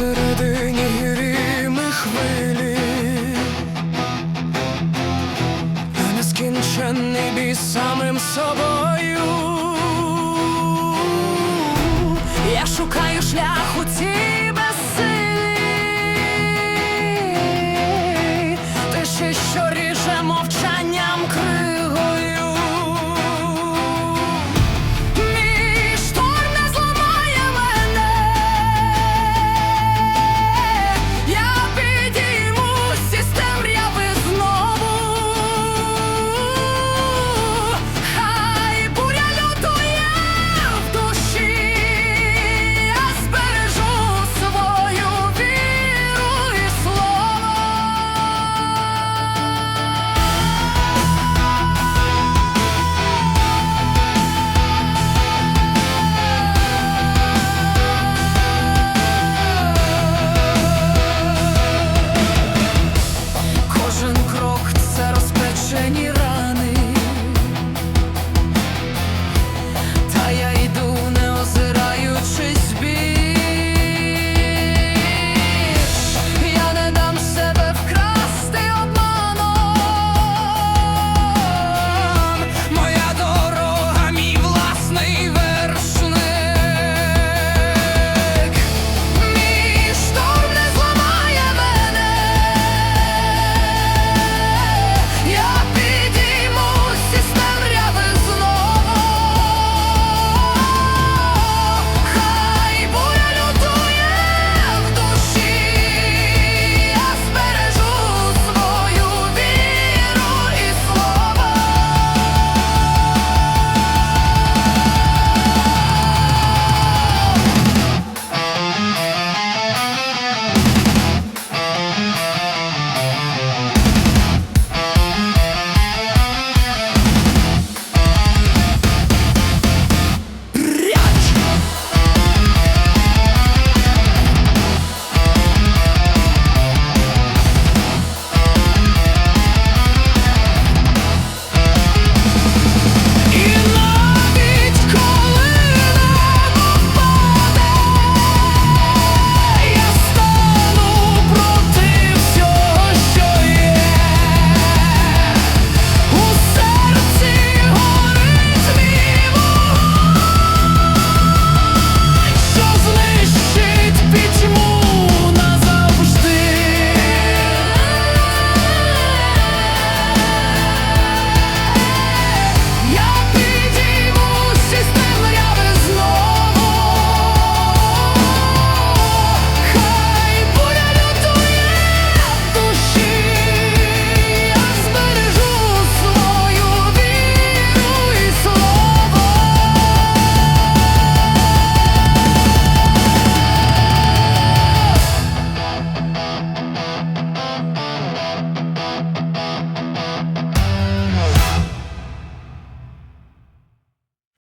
посередині гіріми хвилі, на нескінченний бій самим собою. Я шукаю шлях у цій безсилі, ти ще що ріже мовча. Вже ні разу